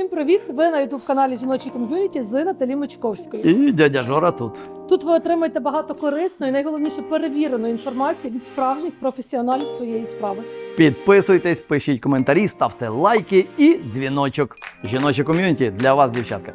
Всім привіт! Ви на youtube каналі Жіночі ком'юніті з Наталі Мочковською. І дядя Жора тут. Тут ви отримаєте багато корисної, найголовніше перевіреної інформації від справжніх професіоналів своєї справи. Підписуйтесь, пишіть коментарі, ставте лайки і дзвіночок. Жіноче ком'юніті для вас, дівчатка.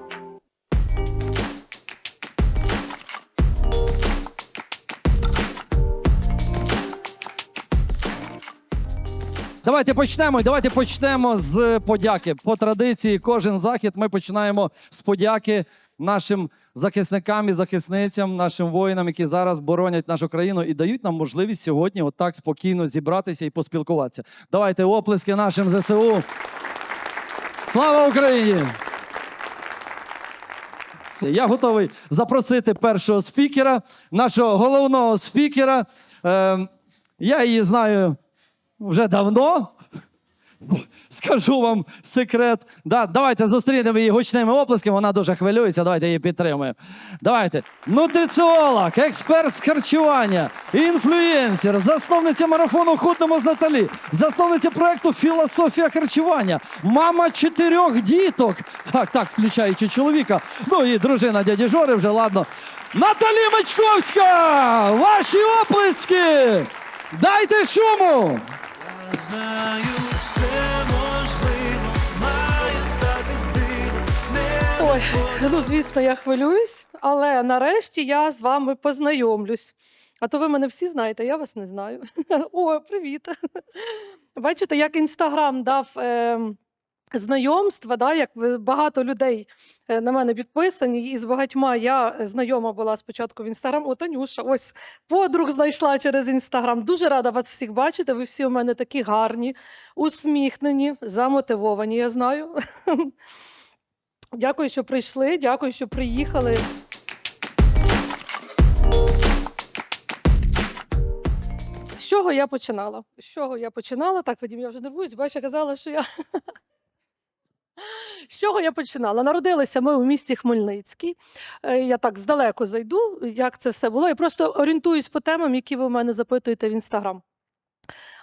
Давайте почнемо. Давайте почнемо з подяки. По традиції, кожен захід ми починаємо з подяки нашим захисникам і захисницям, нашим воїнам, які зараз боронять нашу країну і дають нам можливість сьогодні отак спокійно зібратися і поспілкуватися. Давайте оплески нашим ЗСУ. Слава Україні! Я готовий запросити першого спікера, нашого головного спікера. Ем, я її знаю вже давно. Скажу вам секрет. Да, давайте зустрінемо її гучними оплесками. Вона дуже хвилюється. Давайте її підтримаємо. Давайте. Нутриціолог, експерт з харчування, інфлюєнсер, засновниця марафону Худному з Наталі, засновниця проекту Філософія харчування, мама чотирьох діток. Так, так, включаючи чоловіка. Ну і дружина дяді Жори вже ладно. Наталі Мачковська! Ваші оплески! Дайте шуму! Знаю, все можливо, має статись диво. Не Ой, ну звісно, я хвилююсь, але нарешті я з вами познайомлюсь. А то ви мене всі знаєте, я вас не знаю. О, привіт. Бачите, як інстаграм дав е, знайомства, да, як багато людей е, на мене підписані, і з багатьма я е, знайома була спочатку в інстаграм. О, Танюша, ось подруг знайшла через інстаграм. Дуже рада вас всіх бачити. Ви всі у мене такі гарні, усміхнені, замотивовані, я знаю. Дякую, що прийшли. Дякую, що приїхали. З чого я починала? З чого я починала? Так, Вадим, я вже нервуюсь, бачу, казала, що я. З чого я починала? Народилися ми у місті Хмельницький. Е, Я так здалеку зайду, як це все було. Я просто орієнтуюсь по темам, які ви у мене запитуєте в інстаграм.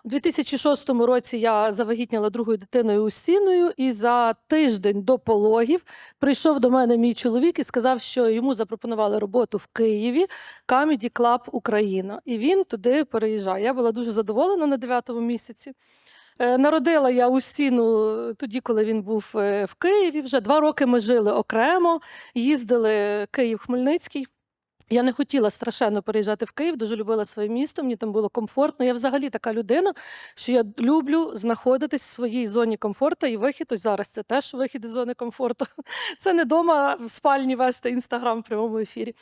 У 2006 році я завагітніла другою дитиною Устіною, і за тиждень до пологів прийшов до мене мій чоловік і сказав, що йому запропонували роботу в Києві Comedy Club Україна. І він туди переїжджає. Я була дуже задоволена на 9-му місяці. Е, Народила я Устіну тоді, коли він був е, в Києві. Вже два роки ми жили окремо, їздили Київ-Хмельницький. Я не хотіла страшенно переїжджати в Київ, дуже любила своє місто, мені там було комфортно. Я взагалі така людина, що я люблю знаходитись в своїй зоні комфорту і вихід. Ось зараз це теж вихід із зони комфорту. Це не дома в спальні вести інстаграм в прямому ефірі.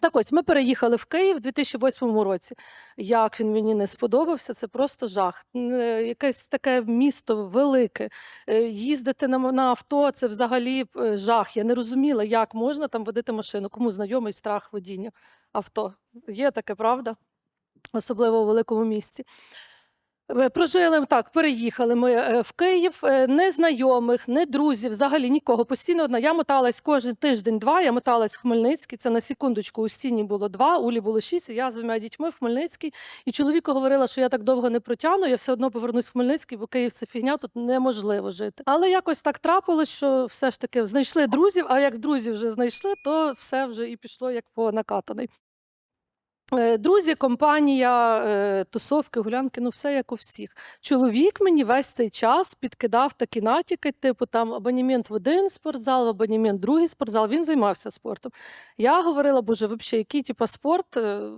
Так ось ми переїхали в Київ у 2008 році. Як він мені не сподобався, це просто жах. Е, Якесь таке місто велике. Е, Їздити на, авто це взагалі е, жах. Я не розуміла, як можна там водити машину. Кому знайомий страх водіння авто. Є таке, правда? Особливо у великому місті. Е, Прожили так, переїхали ми е, в Київ, е, не знайомих, не друзів, взагалі нікого. Постійно одна. Я моталась кожен тиждень-два. Я моталась в Хмельницький. Це на секундочку у стіні було два, Улі було шість. і Я з двома дітьми в Хмельницький. І чоловіку говорила, що я так довго не протягну. Я все одно повернусь в Хмельницький, бо Київ це фігня, тут неможливо жити. Але якось так трапилось, що все ж таки знайшли друзів. А як друзів вже знайшли, то все вже і пішло як по накатаний. Е, Друзі, компанія, е, тусовки, гулянки, ну все як у всіх. Чоловік мені весь цей час підкидав такі натяки, типу там абонемент в один спортзал, в абонемент в другий спортзал. Він займався спортом. Я говорила, боже, взагалі, який типу, спорт, е,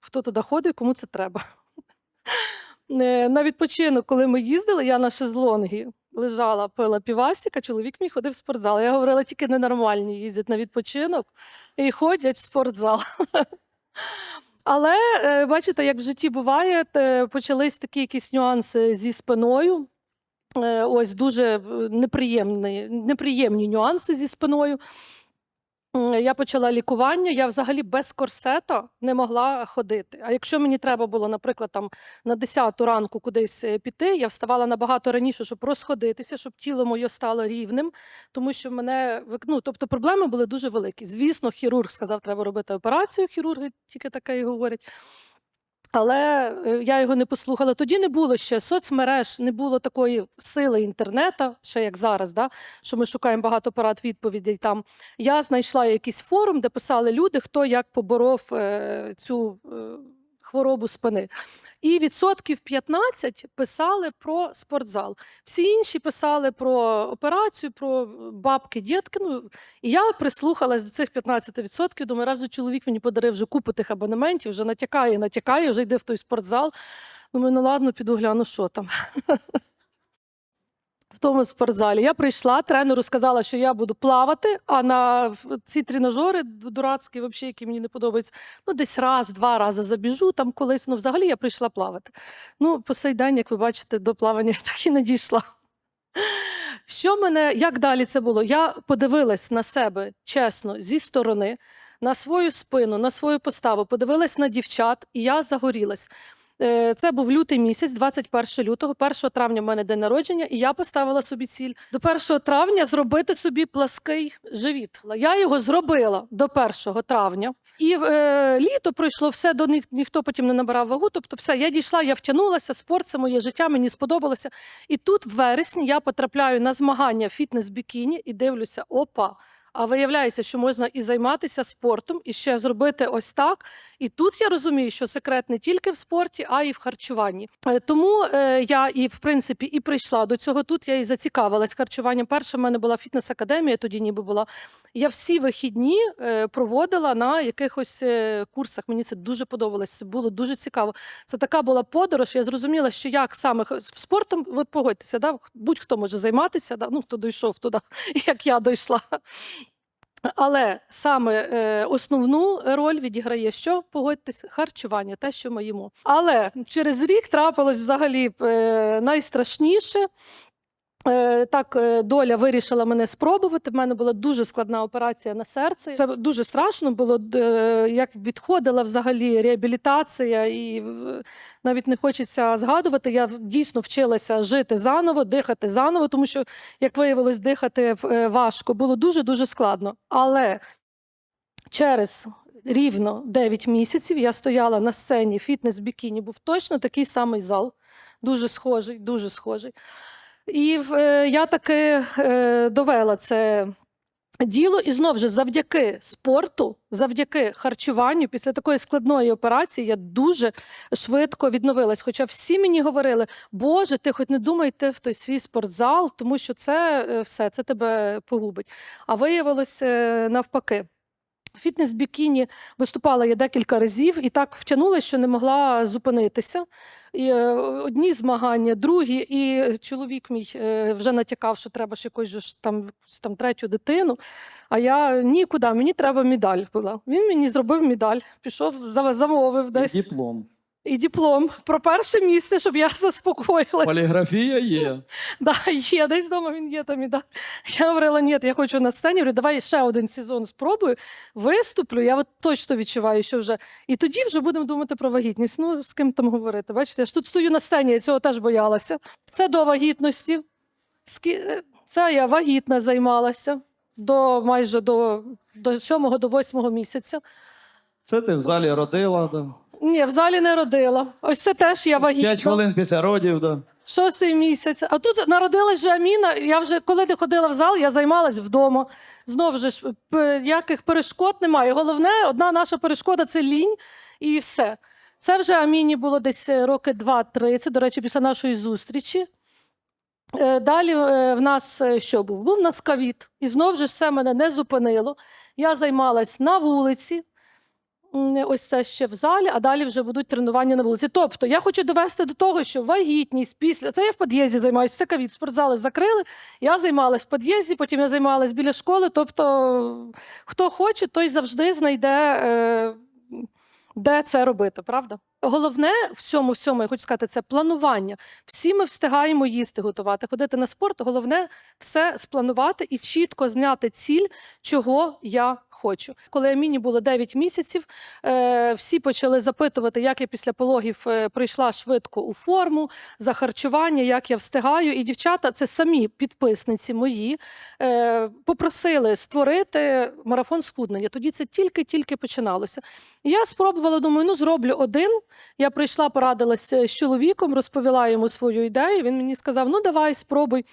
хто туди ходить, кому це треба. На відпочинок, коли ми їздили, я на шезлонгі лежала, пила півасіка, чоловік мій ходив в спортзал. Я говорила, тільки ненормальні їздять на відпочинок і ходять в спортзал. Але е, бачите, як в житті буває, почались такі якісь нюанси зі спиною. Е, Ось дуже е, неприємні, неприємні нюанси зі спиною. Я почала лікування. Я взагалі без корсета не могла ходити. А якщо мені треба було, наприклад, там на 10 ранку кудись е, піти, я вставала набагато раніше, щоб розходитися, щоб тіло моє стало рівним, тому що мене ну, тобто проблеми були дуже великі. Звісно, хірург сказав, треба робити операцію. Хірурги тільки таке і говорять. Але е, я його не послухала. Тоді не було ще соцмереж, не було такої сили інтернету, ще як зараз, да? що ми шукаємо багато порад відповідей там. Я знайшла якийсь форум, де писали люди, хто як поборов е, цю е, хворобу спини. І відсотків 15 писали про спортзал. Всі інші писали про операцію, про бабки, дітки. Ну, і я прислухалась до цих 15%. Думаю, раз чоловік мені подарив вже купу тих абонементів, вже натякає, натякає, вже йде в той спортзал. Думаю, ну ладно, піду гляну, що там. В тому спортзалі я прийшла, тренеру сказала, що я буду плавати, а на ці тренажери дурацькі, вообще, які мені не подобаються, ну десь раз, два рази забіжу там колись. Ну, взагалі я прийшла плавати. Ну, по сей день, як ви бачите, до плавання так і не дійшла. Що мене, як далі це було? Я подивилась на себе чесно зі сторони, на свою спину, на свою поставу, подивилась на дівчат, і я загорілась. Е, Це був лютий місяць, 21 лютого, 1 травня в мене день народження, і я поставила собі ціль до 1 травня зробити собі плаский живіт. Я його зробила до 1 травня. І е, літо пройшло все до них, ніхто потім не набирав вагу. Тобто, все, я дійшла, я втягнулася, спорт це моє життя, мені сподобалося. І тут, в вересні, я потрапляю на змагання фітнес-бікіні і дивлюся: опа. А виявляється, що можна і займатися спортом, і ще зробити ось так. І тут я розумію, що секрет не тільки в спорті, а й в харчуванні. Е, Тому е, я і в принципі і прийшла до цього. Тут я і зацікавилась харчуванням. Перша в мене була фітнес-академія, тоді ніби була. Я всі вихідні е, проводила на якихось курсах. Мені це дуже подобалось. Це було дуже цікаво. Це така була подорож. Я зрозуміла, що як саме спортом, от погодьтеся, да, будь-хто може займатися, да, ну хто дійшов туди, як я дійшла. Але саме е, основну роль відіграє що? Погодьтесь, харчування, те, що ми їмо. Але через рік трапилось взагалі е, найстрашніше. Е, Так, е, доля вирішила мене спробувати. В мене була дуже складна операція на серце. Це дуже страшно було. е, Як відходила взагалі реабілітація, і навіть не хочеться згадувати. Я дійсно вчилася жити заново, дихати заново, тому що, як виявилось, дихати важко. Було дуже дуже складно. Але через рівно 9 місяців я стояла на сцені фітнес-бікіні, був точно такий самий зал, дуже схожий, дуже схожий. І е, я таки е, довела це діло, і знову ж завдяки спорту, завдяки харчуванню, після такої складної операції я дуже швидко відновилась. Хоча всі мені говорили, Боже, ти хоч не думай йти в той свій спортзал, тому що це е, все, це тебе погубить. А виявилось е, навпаки. Фітнес-бікіні виступала я декілька разів і так втягнулася, що не могла зупинитися. І е, одні змагання, другі, і чоловік мій е, вже натякав, що треба ще якусь ж там, там третю дитину. А я нікуди, мені треба медаль була. Він мені зробив медаль, пішов, замовив десь і, Диплом. про перше місце, щоб я заспокоїлася. Поліграфія є. Да, є, десь вдома він є там і да. Я говорила, ні, я хочу на сцені. Говорю, давай ще один сезон спробую, виступлю. Я от точно відчуваю, що вже. І тоді вже будемо думати про вагітність. Ну, з ким там говорити. Бачите, я ж тут стою на сцені, я цього теж боялася. Це до вагітності. Е, Це я вагітна займалася до майже до, до 7 до 8 місяця. Це ти в залі родила. Да. Ні, в залі не родила. Ось це теж я вагітна. П'ять хвилин після родів. Да. Шостий місяць. А тут народилась же Аміна. Я вже коли не ходила в зал, я займалась вдома. Знову ж ніяких перешкод немає. Головне, одна наша перешкода це лінь і все. Це вже Аміні було десь е, роки два-три. Це, до речі, після нашої зустрічі. Е, Далі е, в нас що був? Був в нас ковід. І знову ж все мене не зупинило. Я займалась на вулиці. Ось це ще в залі, а далі вже будуть тренування на вулиці. Тобто я хочу довести до того, що вагітність після це я в під'їзді займаюся. Це ковід, спортзали закрили. Я займалась в під'їзді, потім я займалась біля школи. Тобто, хто хоче, той завжди знайде, е, де це робити, правда? Головне в цьому всьому, я хочу сказати, це планування. Всі ми встигаємо їсти, готувати, ходити на спорт. Головне все спланувати і чітко зняти ціль, чого я хочу. Коли Аміні було 9 місяців, е, всі почали запитувати, як я після пологів е, прийшла швидко у форму, за харчування, як я встигаю. І дівчата, це самі підписниці мої, е, попросили створити марафон схуднення. Тоді це тільки-тільки починалося. І я спробувала, думаю, ну зроблю один. Я прийшла, порадилася з чоловіком, розповіла йому свою ідею. Він мені сказав: ну давай, спробуй.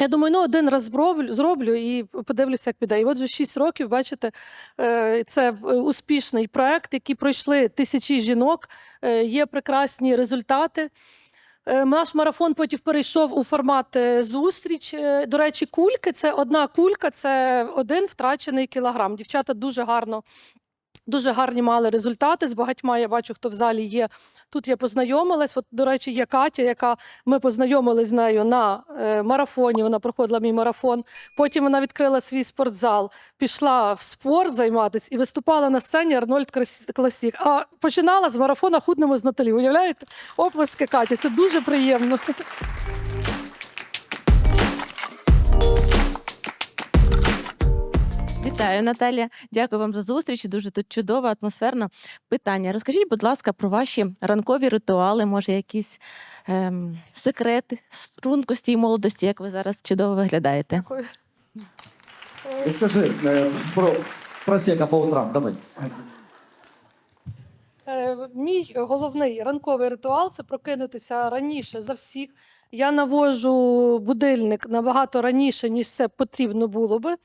Я думаю, ну один раз зроблю, і подивлюся, як піде. І от вже 6 років, бачите, е, це успішний проект, який пройшли тисячі жінок, е, є прекрасні результати. Е, Наш марафон потім перейшов у формат е, зустріч. Е, До речі, кульки це одна кулька, це один втрачений кілограм. Дівчата дуже гарно. Дуже гарні мали результати з багатьма. Я бачу, хто в залі є. Тут я познайомилась. От, до речі, є Катя, яка ми познайомились з нею на е, марафоні. Вона проходила мій марафон. Потім вона відкрила свій спортзал, пішла в спорт займатися і виступала на сцені Арнольд Класік. А починала з марафона худному з Наталі. Уявляєте? Оплески Каті. Це дуже приємно. Вітаю, Наталія. Дякую вам за зустріч. Дуже тут чудово, атмосферно. Питання. Розкажіть, будь ласка, про ваші ранкові ритуали, може, якісь ем, секрети стрункості і молодості, як ви зараз чудово виглядаєте. Дякую. Скажи е, про просека по утрам, давай. Е, Мій головний ранковий ритуал це прокинутися раніше за всіх. Я навожу будильник набагато раніше, ніж це потрібно було би.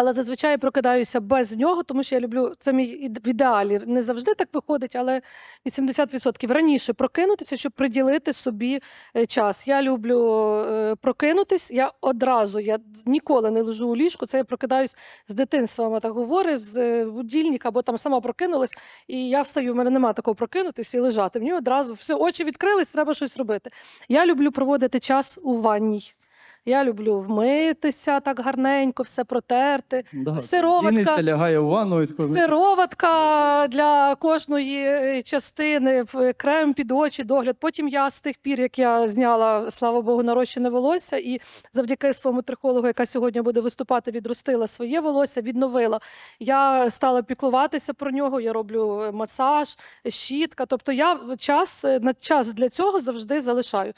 Але зазвичай прокидаюся без нього, тому що я люблю це мій в ідеалі. Не завжди так виходить, але 80% раніше прокинутися, щоб приділити собі е, час. Я люблю е, прокинутись. Я одразу я ніколи не лежу у ліжку. Це я прокидаюсь з дитинства. Мама так говорить, з е, будильника, або там сама прокинулась, і я встаю. В мене немає такого прокинутися і лежати. Мені одразу все, очі відкрились, треба щось робити. Я люблю проводити час у ванній. Я люблю вмитися так гарненько, все протерти. Да, Сироватка. Лягає в ванну і Сироватка для кожної е, частини, в- крем під очі, догляд. Потім я з тих пір, як я зняла, слава Богу, нарощене волосся, і завдяки своєму трихологу, яка сьогодні буде виступати, відростила своє волосся, відновила. Я стала піклуватися про нього. Я роблю е, масаж, щітка. Тобто я в- час е, на час для цього завжди залишаю.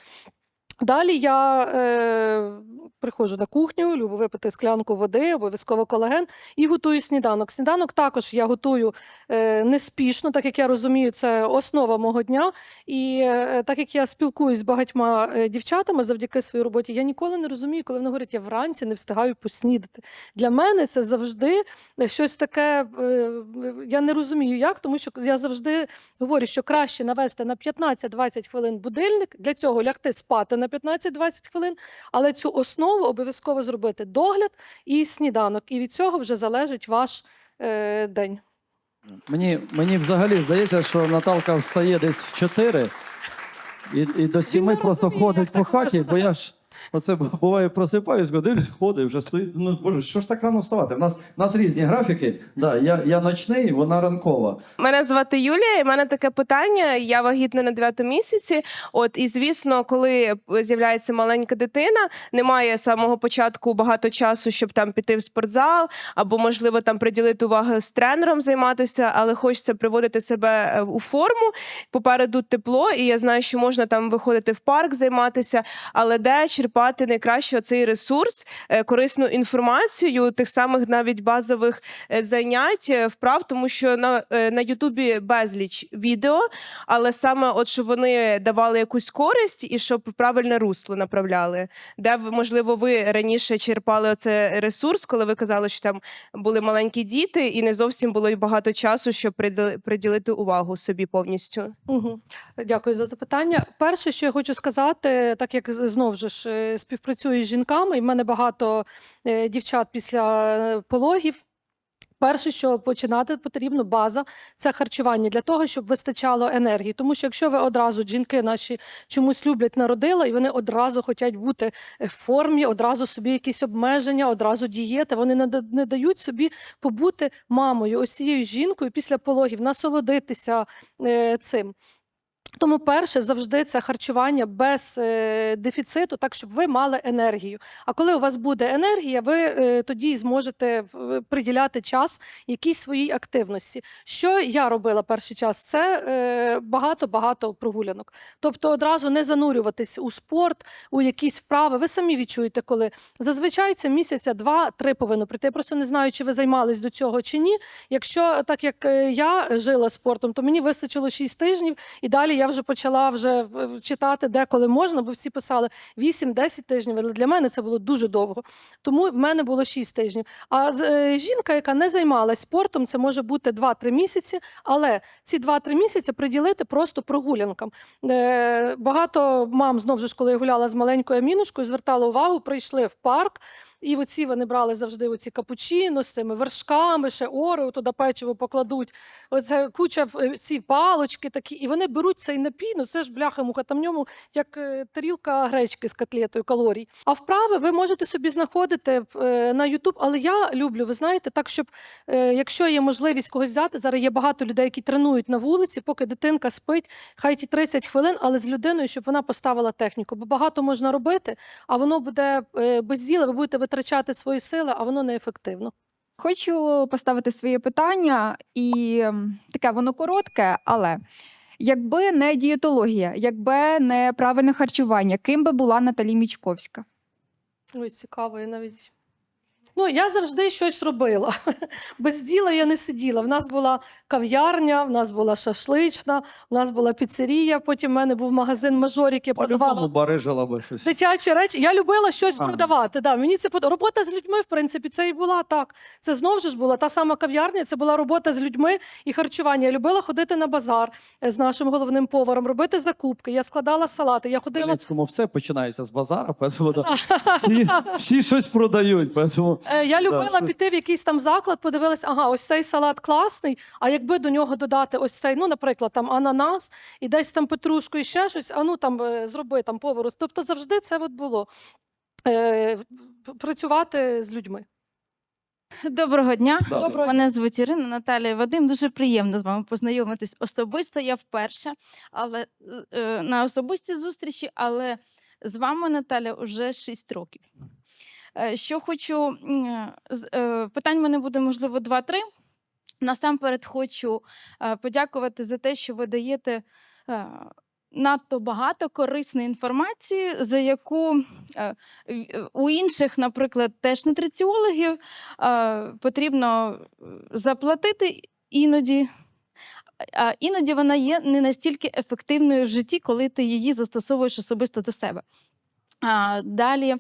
Далі я е, приходжу на кухню, люблю випити склянку води, обов'язково колаген, і готую сніданок. Сніданок також я готую е, неспішно, так як я розумію, це основа мого дня. І е, так як я спілкуюсь з багатьма е, дівчатами завдяки своїй роботі, я ніколи не розумію, коли вони говорять, я вранці не встигаю поснідати. Для мене це завжди е, щось таке. е, Я не розумію, як, тому що я завжди говорю, що краще навести на 15-20 хвилин будильник, для цього лягти спати на 15-20 хвилин, але цю основу обов'язково зробити догляд і сніданок. І від цього вже залежить ваш е, день. Мені, мені взагалі здається, що Наталка встає десь в 4 і, і до 7 просто розуміє, ходить як по так хаті, можна. бо я ж оце буває просипаюсь, дивлюсь, ходить, вже стоїть. Ну боже, що ж так рано вставати? У нас, у нас різні графіки. Да, я, я ночний, вона ранкова. Мене звати Юлія, і в мене таке питання. Я вагітна на 9 місяці. От і звісно, коли з'являється маленька дитина, немає з самого початку багато часу, щоб там піти в спортзал, або можливо там приділити увагу з тренером займатися, але хочеться приводити себе е, у форму. Попереду тепло, і я знаю, що можна там виходити в парк, займатися, але де черпати найкраще цей ресурс, е, корисну інформацію, тих самих навіть базових е, занять, е, вправ, тому що на, на Ютубі безліч відео, але саме от щоб вони давали якусь користь і щоб правильне русло направляли. Де можливо, ви раніше черпали оце ресурс, коли ви казали, що там були маленькі діти, і не зовсім було й багато часу, щоб приділи- приділити увагу собі повністю. Угу. Дякую за запитання. Перше, що я хочу сказати, так як з- знов же ж співпрацюю з жінками, і в мене багато е, дівчат після е, пологів. Перше, що починати потрібно, база це харчування для того, щоб вистачало енергії. Тому що якщо ви одразу жінки наші чомусь люблять народила, і вони одразу хочуть бути е, в формі, одразу собі якісь обмеження, одразу дієти, вони не, дають собі побути мамою, ось цією жінкою після пологів, насолодитися цим. Тому перше завжди це харчування без е, дефіциту, так щоб ви мали енергію. А коли у вас буде енергія, ви е, тоді зможете в- приділяти час якійсь своїй активності. Що я робила перший час? Це е, багато-багато прогулянок. Тобто одразу не занурюватись у спорт, у якісь вправи. Ви самі відчуєте, коли зазвичай це місяця два-три повинно прийти. Я просто не знаю, чи ви займались до цього чи ні. Якщо так як е, я жила спортом, то мені вистачило 6 тижнів, і далі я вже почала вже читати деколи можна, бо всі писали 8-10 тижнів. Але для мене це було дуже довго. Тому в мене було 6 тижнів. А е, жінка, яка не займалась спортом, це може бути 2-3 місяці, але ці 2-3 місяці приділити просто прогулянкам. Е, Багато мам знову ж, коли я гуляла з маленькою амінушкою, звертала увагу, прийшли в парк. І оці вони брали завжди оці капучино з цими вершками, ще орео, туди печиво покладуть. Оце куча е, ці палочки такі, і вони беруть цей напій, ну це ж бляха-муха, там в ньому як е, тарілка гречки з котлетою калорій. А вправи ви можете собі знаходити е, на YouTube, але я люблю, ви знаєте, так, щоб якщо є можливість когось взяти, зараз є багато людей, які тренують на вулиці, поки дитинка спить, хай ті 30 хвилин, але з людиною, щоб вона поставила техніку. Бо багато можна робити, а воно буде без діла, ви будете витрачати свої сили, а воно неефективно. Хочу поставити своє питання, і таке воно коротке, але якби не дієтологія, якби не правильне харчування, ким би була Наталі Мічковська? Ой, цікаво, я навіть. Ну, я завжди щось робила. Без діла я не сиділа. В нас була кав'ярня, в нас була шашлична, в нас була піцерія. Потім в мене був магазин мажорік, я продавала барижила би щось. дитячі речі. Я любила щось А. продавати. Да. Мені це под- робота з людьми, в принципі, це і була так. Це знову ж була та сама кав'ярня, це була робота з людьми і харчування. Я любила ходити на базар е, з нашим головним поваром, робити закупки. Я складала салати. Я В ходила. Хмельницькому все починається з базара, тому всі, всі щось продають. Тому... Е, Я любила піти в якийсь там заклад, подивилась, ага, ось цей салат класний. А якби до нього додати ось цей, ну, наприклад, там ананас і десь там петрушку і ще щось, а ну там е, зроби там повару. Тобто завжди це от було е, працювати з людьми. Доброго дня. Доброго Мене звуть Ірина Наталія Вадим. Дуже приємно з вами познайомитись особисто. Я вперше, але е, на особистій зустрічі, але з вами, Наталя, уже 6 років. Е, Що хочу е, питань мене буде можливо 2-3. Насамперед хочу е, подякувати за те, що ви даєте надто багато корисної інформації, за яку у інших, наприклад, теж нутриціологів потрібно заплатити іноді. А іноді вона є не настільки ефективною в житті, коли ти її застосовуєш особисто до себе. Далі,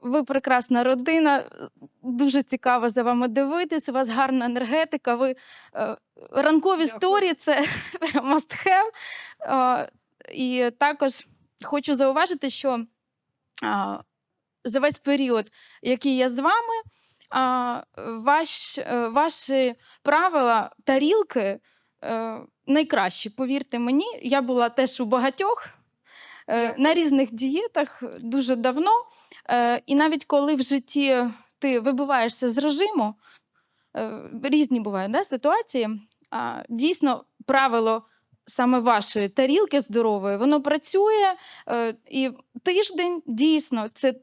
ви прекрасна родина, е, дуже цікаво за вами дивитись. У вас гарна енергетика. Ви е, ранкові сторі це must have. А, і також хочу зауважити, що за весь період, який я з вами, ваш, е, ваші правила, тарілки е, найкращі. Повірте мені, я була теж у багатьох е, на різних дієтах дуже давно. Е, І навіть коли в житті ти вибиваєшся з режиму, е, різні бувають да, ситуації, а, дійсно правило саме вашої тарілки здорової, воно працює. е, І тиждень дійсно, це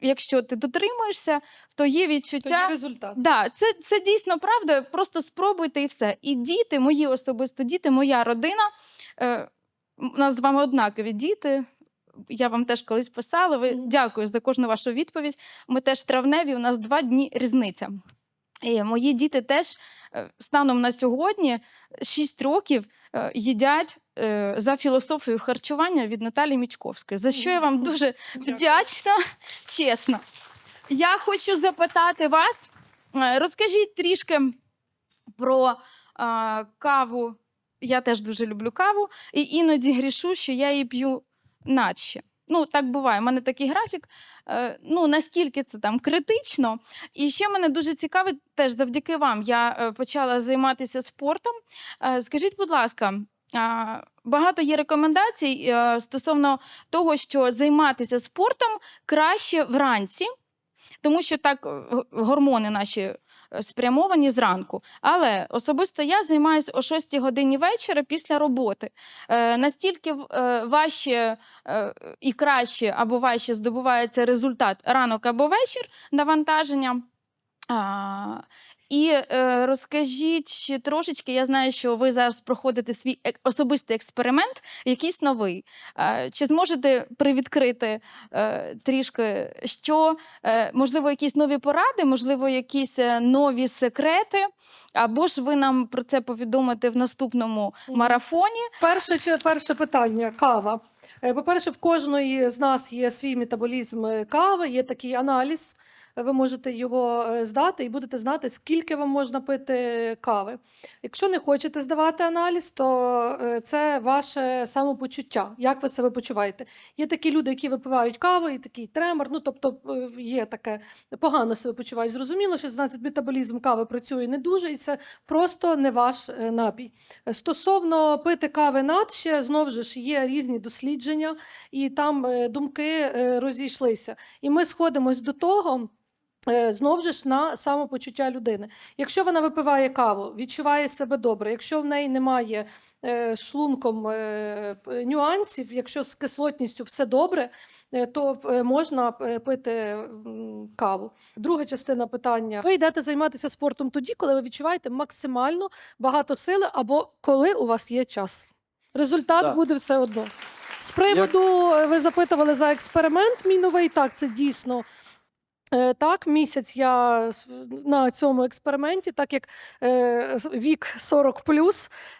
якщо ти дотримуєшся, то є Тоді відчуття. результат. Да, це, це дійсно правда. Просто спробуйте і все. І діти, мої особисто діти, моя родина. Е, у нас з вами однакові діти. Я вам теж колись писала. Ви дякую за кожну вашу відповідь. Ми теж травневі, у нас два дні різниця. І мої діти теж е, станом на сьогодні 6 років е, їдять е, за філософією харчування від Наталі Мічковської. За що я вам дуже вдячна, чесно. Я хочу запитати вас, розкажіть трішки про каву. Я теж дуже люблю каву, і іноді грішу, що я її п'ю наче. Ну, так буває. У мене такий графік. Е, ну, наскільки це там критично. І ще мене дуже цікавить, теж завдяки вам я е, почала займатися спортом. Е, скажіть, будь ласка, багато є рекомендацій стосовно того, що займатися спортом краще вранці, тому що так гормони наші спрямовані зранку. Але особисто я займаюся о 6 годині вечора після роботи. Е, Настільки е, важче е, і краще або важче здобувається результат ранок або вечір навантаження. І е, розкажіть ще трошечки, я знаю, що ви зараз проходите свій ек- особистий експеримент, якийсь новий. Е, чи зможете привідкрити е, трішки, що, е, можливо, якісь нові поради, можливо, якісь е, нові секрети, або ж ви нам про це повідомите в наступному марафоні? Перше, чи- перше питання кава. Е, По-перше, в кожної з нас є свій метаболізм е, кави, є такий аналіз. Ви можете його е, здати і будете знати, скільки вам можна пити кави. Якщо не хочете здавати аналіз, то е, це ваше самопочуття. Як ви себе почуваєте? Є такі люди, які випивають каву, і такий тремор. Ну тобто е, є таке погано себе почувають. Зрозуміло, що значить метаболізм кави працює не дуже, і це просто не ваш напій. Стосовно пити кави над ще, знов ж є різні дослідження, і там думки розійшлися. І ми сходимось до того. Е, Знов же ж на самопочуття людини. Якщо вона випиває каву, відчуває себе добре, якщо в неї немає е, шлунком е, нюансів, якщо з кислотністю все добре, то можна пити каву. Друга частина питання: ви йдете займатися спортом тоді, коли ви відчуваєте максимально багато сили, або коли у вас є час. Результат Так. буде все одно. З приводу ви запитували за експеримент. Мій новий так, це дійсно. Е, Так, місяць я на цьому експерименті, так як е, вік 40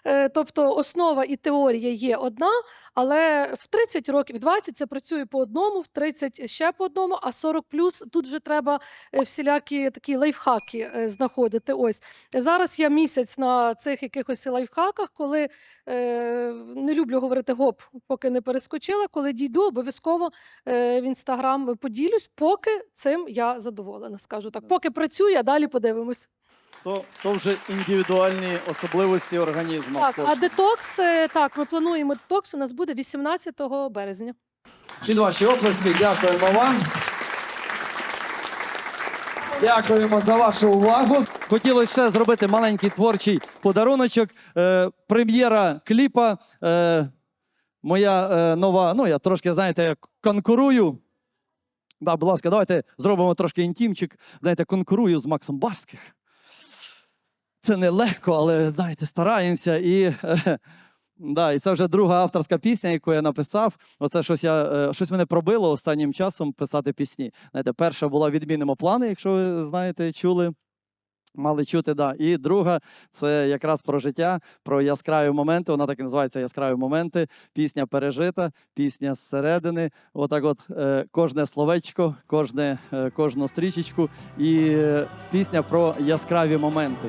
е, тобто основа і теорія є одна, але в 30 років, в 20 це працює по одному, в 30 ще по одному, а 40 тут вже треба е, всілякі такі лайфхаки е, знаходити. Ось зараз я місяць на цих якихось лайфхаках, коли е, не люблю говорити гоп, поки не перескочила. Коли дійду, обов'язково е, в інстаграм поділюсь, поки цим я задоволена. Скажу так. Поки працюю, а далі подивимось. То, то вже індивідуальні особливості організму. Так, а детокс, е, так, ми плануємо детокс. У нас буде 18 березня. Під ваші оплески дякуємо вам. Дякуємо за вашу увагу. Хотілося ще зробити маленький творчий подаруночок. Е, прем'єра кліпа. Е, моя е, нова, ну я трошки, знаєте, конкурую. Да, будь ласка, давайте зробимо трошки інтімчик. Знаєте, конкурую з Максом Барських. Це не легко, але знаєте, стараємося. І, да, і це вже друга авторська пісня, яку я написав. Оце щось я е, щось мене пробило останнім часом писати пісні. Знаєте, перша була відмінимо плани, якщо ви знаєте, чули. Мали чути, да. І друга це якраз про життя, про яскраві моменти. Вона так і називається Яскраві моменти. Пісня пережита, пісня зсередини. Отак, от е, кожне словечко, кожне, е, кожну стрічечку. І е, пісня про яскраві моменти.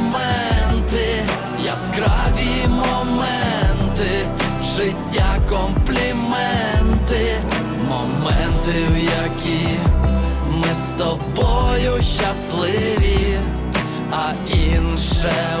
життя компліменти, моменти, в які ми з тобою щасливі, а інше.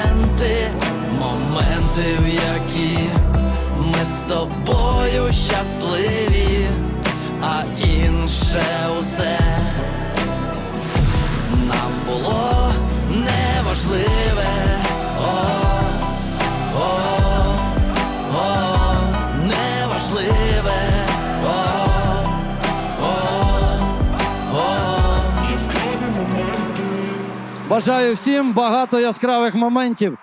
моменти, в які ми з тобою щасливі, а інше усе нам було неважливе. О, о, о, неважливе. О, о, о. Бажаю всім багато яскравих моментів.